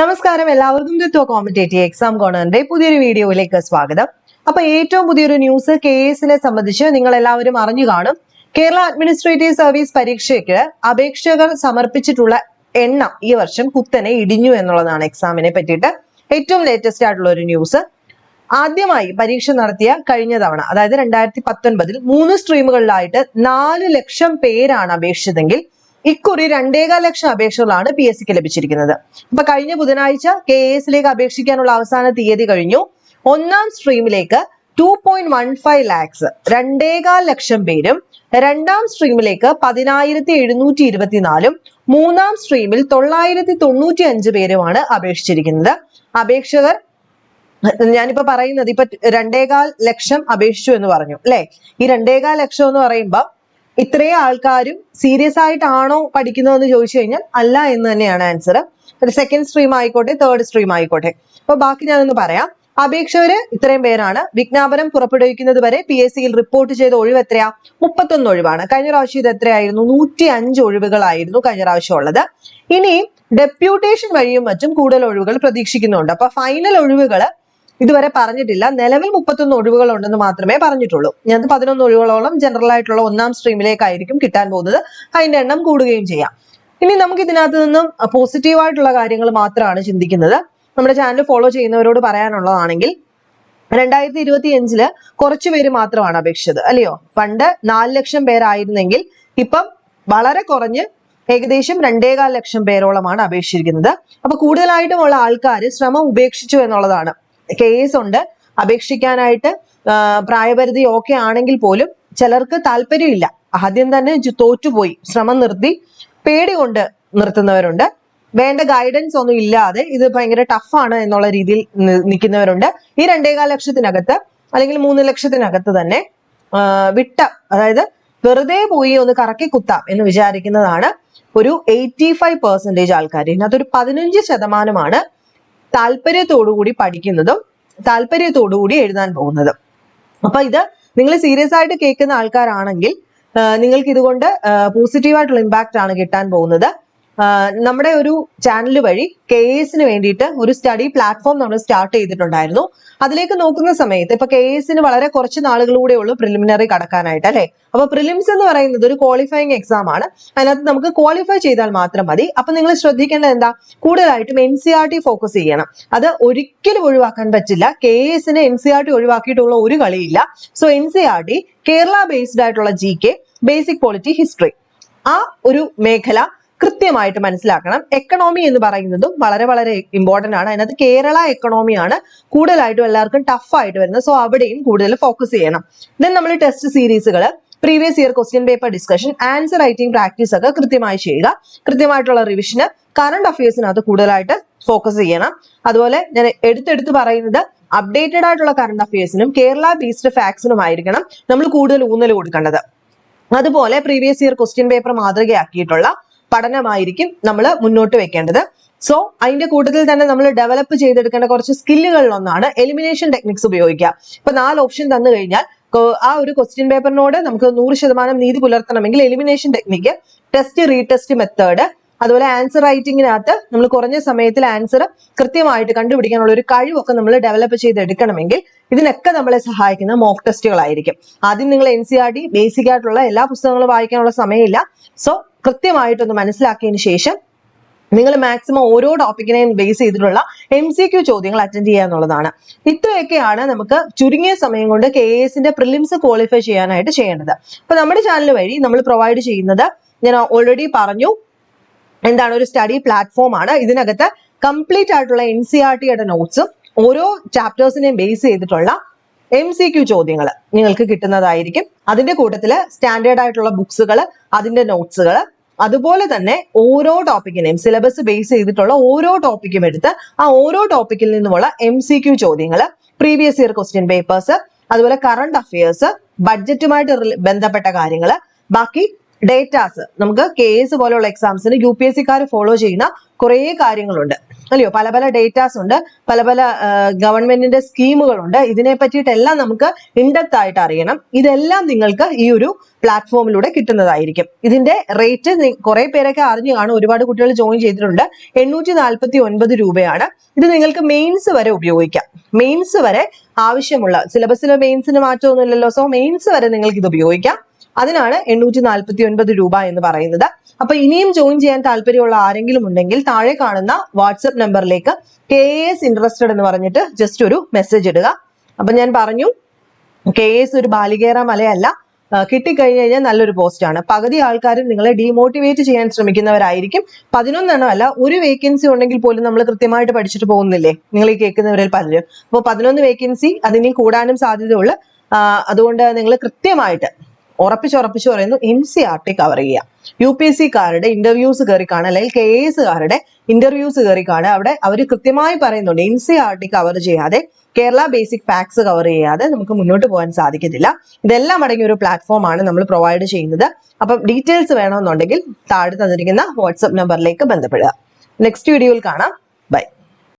നമസ്കാരം. എല്ലാവർക്കും തത്വ competitive exam കോണറിന്റെ പുതിയൊരു വീഡിയോയിലേക്ക് സ്വാഗതം. അപ്പൊ ഏറ്റവും പുതിയൊരു ന്യൂസ് കെ എസിനെ സംബന്ധിച്ച് നിങ്ങൾ എല്ലാവരും അറിഞ്ഞു കാണും. കേരള അഡ്മിനിസ്ട്രേറ്റീവ് സർവീസ് പരീക്ഷയ്ക്ക് അപേക്ഷകർ സമർപ്പിച്ചിട്ടുള്ള എണ്ണം ഈ വർഷം കുത്തനെ ഇടിഞ്ഞു എന്നുള്ളതാണ് എക്സാമിനെ പറ്റിയിട്ട് ഏറ്റവും ലേറ്റസ്റ്റ് ആയിട്ടുള്ള ഒരു ന്യൂസ്. ആദ്യമായി പരീക്ഷ നടത്തിയ കഴിഞ്ഞ തവണ അതായത് രണ്ടായിരത്തി പത്തൊൻപതിൽ മൂന്ന് സ്ട്രീമുകളിലായിട്ട് നാല് ലക്ഷം പേരാണ് അപേക്ഷിച്ചതെങ്കിൽ ഇക്കുറി രണ്ടേകാൽ ലക്ഷം അപേക്ഷകളാണ് പി എസ് സിക്ക് ലഭിച്ചിരിക്കുന്നത്. അപ്പൊ കഴിഞ്ഞ ബുധനാഴ്ച കെ എസിലേക്ക് അപേക്ഷിക്കാനുള്ള അവസാന തീയതി കഴിഞ്ഞു. ഒന്നാം സ്ട്രീമിലേക്ക് two point one five lakhs രണ്ടേകാൽ ലക്ഷം പേരും രണ്ടാം സ്ട്രീമിലേക്ക് പതിനായിരത്തി എഴുന്നൂറ്റി ഇരുപത്തിനാലും മൂന്നാം സ്ട്രീമിൽ തൊള്ളായിരത്തി തൊണ്ണൂറ്റി അഞ്ച് പേരുമാണ് അപേക്ഷിച്ചിരിക്കുന്നത്. അപേക്ഷകർ ഞാനിപ്പോ പറയുന്നത് ഇപ്പൊ രണ്ടേകാൽ ലക്ഷം അപേക്ഷിച്ചു എന്ന് പറഞ്ഞു അല്ലെ? ഈ രണ്ടേകാൽ ലക്ഷം എന്ന് പറയുമ്പോ ഇത്രയും ആൾക്കാരും സീരിയസ് ആയിട്ടാണോ പഠിക്കുന്നതെന്ന് ചോദിച്ചു കഴിഞ്ഞാൽ അല്ല എന്ന് തന്നെയാണ് ആൻസർ ഒരു സെക്കൻഡ് സ്ട്രീം ആയിക്കോട്ടെ തേർഡ് സ്ട്രീം ആയിക്കോട്ടെ. അപ്പൊ ബാക്കി ഞാനൊന്ന് പറയാം. അപേക്ഷകര് ഇത്രയും പേരാണ്. വിജ്ഞാപനം പുറപ്പെടുവിക്കുന്നത് വരെ പി എസ് സിയിൽ റിപ്പോർട്ട് ചെയ്ത ഒഴിവ് എത്രയാ? മുപ്പത്തൊന്ന് ഒഴിവാണ്. കഴിഞ്ഞ പ്രാവശ്യം ഇത് എത്രയായിരുന്നു? നൂറ്റി അഞ്ച് ഒഴിവുകളായിരുന്നു കഴിഞ്ഞ പ്രാവശ്യം ഉള്ളത്. ഇനി ഡെപ്യൂട്ടേഷൻ വഴിയും മറ്റും കൂടുതൽ ഒഴിവുകൾ പ്രതീക്ഷിക്കുന്നുണ്ട്. അപ്പൊ ഫൈനൽ ഒഴിവുകൾ ഇതുവരെ പറഞ്ഞിട്ടില്ല. നിലവിൽ മുപ്പത്തൊന്ന് ഒഴിവുകൾ ഉണ്ടെന്ന് മാത്രമേ പറഞ്ഞിട്ടുള്ളൂ. ഞാൻ പതിനൊന്ന് ഒഴിവുകളോളം ജനറൽ ആയിട്ടുള്ള ഒന്നാം സ്ട്രീമിലേക്കായിരിക്കും കിട്ടാൻ പോകുന്നത്. അതിന്റെ എണ്ണം കൂടുകയും ചെയ്യാം. ഇനി നമുക്ക് ഇതിനകത്ത് നിന്നും പോസിറ്റീവ് ആയിട്ടുള്ള കാര്യങ്ങൾ മാത്രമാണ് ചിന്തിക്കുന്നത്. നമ്മുടെ ചാനൽ ഫോളോ ചെയ്യുന്നവരോട് പറയാനുള്ളതാണെങ്കിൽ രണ്ടായിരത്തി ഇരുപത്തി അഞ്ചിൽ കുറച്ചു പേര് മാത്രമാണ് അപേക്ഷിച്ചത് അല്ലയോ? പണ്ട് നാല് ലക്ഷം പേരായിരുന്നെങ്കിൽ ഇപ്പം വളരെ കുറഞ്ഞ് ഏകദേശം രണ്ടേകാൽ ലക്ഷം പേരോളമാണ് അപേക്ഷിച്ചിരിക്കുന്നത്. അപ്പൊ കൂടുതലായിട്ടും ഉള്ള ആൾക്കാർ ശ്രമം ഉപേക്ഷിച്ചു എന്നുള്ളതാണ് കേസ് ഉണ്ട്. അപേക്ഷിക്കാനായിട്ട് പ്രായപരിധി ഓക്കെ ആണെങ്കിൽ പോലും ചിലർക്ക് താല്പര്യമില്ല. ആദ്യം തന്നെ തോറ്റുപോയി. ശ്രമം നിർത്തി. പേടി കൊണ്ട് നിർത്തുന്നവരുണ്ട്. വേണ്ട ഗൈഡൻസ് ഒന്നും ഇല്ലാതെ ഇത് ഭയങ്കര ടഫാണ് എന്നുള്ള രീതിയിൽ നിൽക്കുന്നവരുണ്ട്. ഈ രണ്ടേകാൽ ലക്ഷത്തിനകത്ത് അല്ലെങ്കിൽ മൂന്ന് ലക്ഷത്തിനകത്ത് തന്നെ വിട്ട അതായത് വെറുതെ പോയി ഒന്ന് കറക്കി കുത്താം എന്ന് വിചാരിക്കുന്നതാണ് ഒരു എയ്റ്റി ഫൈവ് പെർസെന്റേജ് ആൾക്കാർ ഇതിനകത്തൊരു പതിനഞ്ച് ശതമാനമാണ് താല്പര്യത്തോടുകൂടി പഠിക്കുന്നതും താല്പര്യത്തോടുകൂടി എഴുതാൻ പോകുന്നതും. അപ്പൊ ഇത് നിങ്ങൾ സീരിയസ് ആയിട്ട് കേൾക്കുന്ന ആൾക്കാരാണെങ്കിൽ നിങ്ങൾക്ക് ഇതുകൊണ്ട് പോസിറ്റീവ് ആയിട്ടുള്ള ഇമ്പാക്റ്റ് ആണ് കിട്ടാൻ പോകുന്നത്. നമ്മുടെ ഒരു ചാനൽ വഴി കെ എസിന് വേണ്ടിയിട്ട് ഒരു സ്റ്റഡി പ്ലാറ്റ്ഫോം നമ്മൾ സ്റ്റാർട്ട് ചെയ്തിട്ടുണ്ടായിരുന്നു. അതിലേക്ക് നോക്കുന്ന സമയത്ത് ഇപ്പൊ കെ എസിന് വളരെ കുറച്ച് നാളുകളൂടെ ഉള്ളൂ പ്രിലിമിനറി കടക്കാനായിട്ട് അല്ലെ? അപ്പൊ പ്രിലിംസ് എന്ന് പറയുന്നത് ഒരു ക്വാളിഫയിങ് എക്സാം ആണ്. അതിനകത്ത് നമുക്ക് ക്വാളിഫൈ ചെയ്താൽ മാത്രം മതി. അപ്പൊ നിങ്ങൾ ശ്രദ്ധിക്കേണ്ടത് എന്താ? കൂടുതലായിട്ടും N C R T focus ചെയ്യണം. അത് ഒരിക്കലും ഒഴിവാക്കാൻ പറ്റില്ല. കെ എസിന് എൻ സി ആർ ടി ഒഴിവാക്കിയിട്ടുള്ള ഒരു കളിയില്ല. So N C R T Kerala based ആയിട്ടുള്ള G K basic polity history ആ ഒരു മേഖല കൃത്യമായിട്ട് മനസ്സിലാക്കണം. എക്കണോമി എന്ന് പറയുന്നതും വളരെ വളരെ ഇമ്പോർട്ടന്റ് ആണ്. അതിനകത്ത് കേരള എക്കണോമിയാണ് കൂടുതലായിട്ടും എല്ലാവർക്കും ടഫ് ആയിട്ട് വരുന്നത്. സോ അവിടെയും കൂടുതൽ ഫോക്കസ് ചെയ്യണം. ദെൻ നമ്മൾ test സീരീസുകൾ previous year question paper discussion answer writing practice ഒക്കെ കൃത്യമായി ചെയ്യുക. കൃത്യമായിട്ടുള്ള റിവിഷന് കറണ്ട് അഫയേഴ്സിനകത്ത് കൂടുതലായിട്ട് ഫോക്കസ് ചെയ്യണം. അതുപോലെ ഞാൻ എടുത്തെടുത്ത് പറയുന്നത് അപ്ഡേറ്റഡ് ആയിട്ടുള്ള കറണ്ട് അഫയേഴ്സിനും കേരള ബേസ്ഡ് ഫാക്സിനും ആയിരിക്കണം നമ്മൾ കൂടുതൽ ഊന്നൽ കൊടുക്കേണ്ടത്. അതുപോലെ പ്രീവിയസ് ഇയർ ക്വസ്റ്റ്യൻ പേപ്പർ മാതൃകയാക്കിയിട്ടുള്ള പഠനമായിരിക്കും നമ്മൾ മുന്നോട്ട് വെക്കേണ്ടത്. സോ അതിന്റെ കൂട്ടത്തിൽ തന്നെ നമ്മൾ ഡെവലപ്പ് ചെയ്തെടുക്കേണ്ട കുറച്ച് സ്കില്ലുകളിൽ ഒന്നാണ് എലിമിനേഷൻ ടെക്നിക്സ് ഉപയോഗിക്കുക. ഇപ്പൊ നാല് ഓപ്ഷൻ തന്നു കഴിഞ്ഞാൽ ആ ഒരു ക്വസ്റ്റ്യൻ പേപ്പറിനോട് നമുക്ക് നൂറ് ശതമാനം നീതി പുലർത്തണമെങ്കിൽ elimination technique test retest method അതുപോലെ ആൻസർ റൈറ്റിങ്ങിനകത്ത് നമ്മൾ കുറഞ്ഞ സമയത്തിൽ ആൻസർ കൃത്യമായിട്ട് കണ്ടുപിടിക്കാനുള്ള ഒരു കഴിവൊക്കെ നമ്മൾ ഡെവലപ്പ് ചെയ്തെടുക്കണമെങ്കിൽ ഇതിനൊക്കെ നമ്മളെ സഹായിക്കുന്ന മോക്ക് ടെസ്റ്റുകളായിരിക്കും ആദ്യം നിങ്ങൾ എൻ സി ആർ ബേസിക് ആയിട്ടുള്ള എല്ലാ പുസ്തകങ്ങളും വായിക്കാനുള്ള സമയമില്ല. സോ കൃത്യമായിട്ടൊന്ന് മനസ്സിലാക്കിയതിന് ശേഷം നിങ്ങൾ മാക്സിമം ഓരോ ടോപ്പിക്കിനെയും ബേസ് ചെയ്തിട്ടുള്ള എം സി ക്യു ചോദ്യങ്ങൾ അറ്റൻഡ് ചെയ്യുക എന്നുള്ളതാണ്. ഇത്രയൊക്കെയാണ് നമുക്ക് ചുരുങ്ങിയ സമയം കൊണ്ട് കെ എസിന്റെ പ്രിലിംസ് ക്വാളിഫൈ ചെയ്യാനായിട്ട് ചെയ്യേണ്ടത്. അപ്പൊ നമ്മുടെ ചാനൽ വഴി നമ്മൾ പ്രൊവൈഡ് ചെയ്യുന്നത് ഞാൻ ഓൾറെഡി പറഞ്ഞു. എന്താണ് ഒരു സ്റ്റഡി പ്ലാറ്റ്ഫോം ആണ്. ഇതിനകത്ത് കംപ്ലീറ്റ് ആയിട്ടുള്ള എൻ സി ആർ ടിയുടെ നോട്ട്സും ഓരോ ചാപ്റ്റേഴ്സിനെയും ബേസ് ചെയ്തിട്ടുള്ള എം സി ക്യു ചോദ്യങ്ങൾ നിങ്ങൾക്ക് കിട്ടുന്നതായിരിക്കും. അതിന്റെ കൂട്ടത്തിൽ സ്റ്റാൻഡേർഡ് ആയിട്ടുള്ള ബുക്സുകൾ അതിന്റെ നോട്ട്സുകൾ അതുപോലെ തന്നെ ഓരോ ടോപ്പിക്കിനെയും സിലബസ് ബേസ് ചെയ്തിട്ടുള്ള ഓരോ ടോപ്പിക്കും എടുത്ത് ആ ഓരോ ടോപ്പിക്കിൽ നിന്നുമുള്ള എം സി ക്യു ചോദ്യങ്ങൾ പ്രീവിയസ് ഇയർ ക്വസ്റ്റ്യൻ പേപ്പേഴ്സ് അതുപോലെ കറണ്ട് അഫയേഴ്സ് ബഡ്ജറ്റുമായിട്ട് ബന്ധപ്പെട്ട കാര്യങ്ങൾ ബാക്കി ഡേറ്റാസ്. നമുക്ക് കെ എസ് പോലുള്ള എക്സാംസിന് യു പി എസ് സിക്കാർ ഫോളോ ചെയ്യുന്ന കുറേ കാര്യങ്ങളുണ്ട്. അല്ലയോ? പല പല ഡേറ്റാസ് ഉണ്ട്. പല പല ഗവൺമെന്റിന്റെ സ്കീമുകളുണ്ട്. ഇതിനെ പറ്റിയിട്ടെല്ലാം നമുക്ക് ഇൻഡെപ്ത് ആയിട്ട് അറിയണം. ഇതെല്ലാം നിങ്ങൾക്ക് ഈ ഒരു പ്ലാറ്റ്ഫോമിലൂടെ കിട്ടുന്നതായിരിക്കും. ഇതിന്റെ റേറ്റ് കുറെ പേരൊക്കെ അറിഞ്ഞു കാണും. ഒരുപാട് കുട്ടികൾ ജോയിൻ ചെയ്തിട്ടുണ്ട്. എണ്ണൂറ്റി നാൽപ്പത്തി ഒൻപത് രൂപയാണ്. ഇത് നിങ്ങൾക്ക് മെയിൻസ് വരെ ഉപയോഗിക്കാം. മെയിൻസ് വരെ ആവശ്യമുള്ള സിലബസിലെ മെയിൻസിന് മാറ്റമൊന്നുമില്ലല്ലോ. സോ മെയിൻസ് വരെ നിങ്ങൾക്ക് ഇത് ഉപയോഗിക്കാം. അതിനാണ് എണ്ണൂറ്റി നാൽപ്പത്തി ഒൻപത് രൂപ എന്ന് പറയുന്നത്. അപ്പൊ ഇനിയും ജോയിൻ ചെയ്യാൻ താല്പര്യമുള്ള ആരെങ്കിലും ഉണ്ടെങ്കിൽ താഴെ കാണുന്ന വാട്സപ്പ് നമ്പറിലേക്ക് കെ എസ് ഇൻട്രസ്റ്റഡ് എന്ന് പറഞ്ഞിട്ട് ജസ്റ്റ് ഒരു മെസ്സേജ് ഇടുക. അപ്പൊ ഞാൻ പറഞ്ഞു കെ എസ് ഒരു ബാലികേറ മലയല്ല. കിട്ടിക്കഴിഞ്ഞു കഴിഞ്ഞാൽ നല്ലൊരു പോസ്റ്റാണ് പകുതി ആൾക്കാരും നിങ്ങളെ ഡീമോട്ടിവേറ്റ് ചെയ്യാൻ ശ്രമിക്കുന്നവരായിരിക്കും. പതിനൊന്നെണ്ണം അല്ല ഒരു വേക്കൻസി ഉണ്ടെങ്കിൽ പോലും നമ്മൾ കൃത്യമായിട്ട് പഠിച്ചിട്ട് പോകുന്നില്ലേ? നിങ്ങൾ ഈ കേൾക്കുന്നവരിൽ പലരും. അപ്പോൾ പതിനൊന്ന് വേക്കൻസി അതിനി കൂടാനും സാധ്യതയുള്ള. അതുകൊണ്ട് നിങ്ങൾ കൃത്യമായിട്ട് ഉറപ്പിച്ചുറപ്പിച്ച് പറയുന്നു N C R T cover ചെയ്യുക. യു പി എസ് സിക്കാരുടെ ഇന്റർവ്യൂസ് കയറി കാണുക അല്ലെങ്കിൽ കെ എസുകാരുടെ ഇന്റർവ്യൂസ് കയറി കാണുക. അവിടെ അവർ കൃത്യമായി പറയുന്നുണ്ട് N C R T cover ചെയ്യാതെ കേരള ബേസിക് ഫാക്സ് കവർ ചെയ്യാതെ നമുക്ക് മുന്നോട്ട് പോകാൻ സാധിക്കത്തില്ല. ഇതെല്ലാം അടങ്ങിയ ഒരു പ്ലാറ്റ്ഫോം ആണ് നമ്മൾ പ്രൊവൈഡ് ചെയ്യുന്നത്. അപ്പം ഡീറ്റെയിൽസ് വേണമെന്നുണ്ടെങ്കിൽ താഴെ തന്നിരിക്കുന്ന വാട്സപ്പ് നമ്പറിലേക്ക് ബന്ധപ്പെടുക. നെക്സ്റ്റ് വീഡിയോയിൽ കാണാം. ബൈ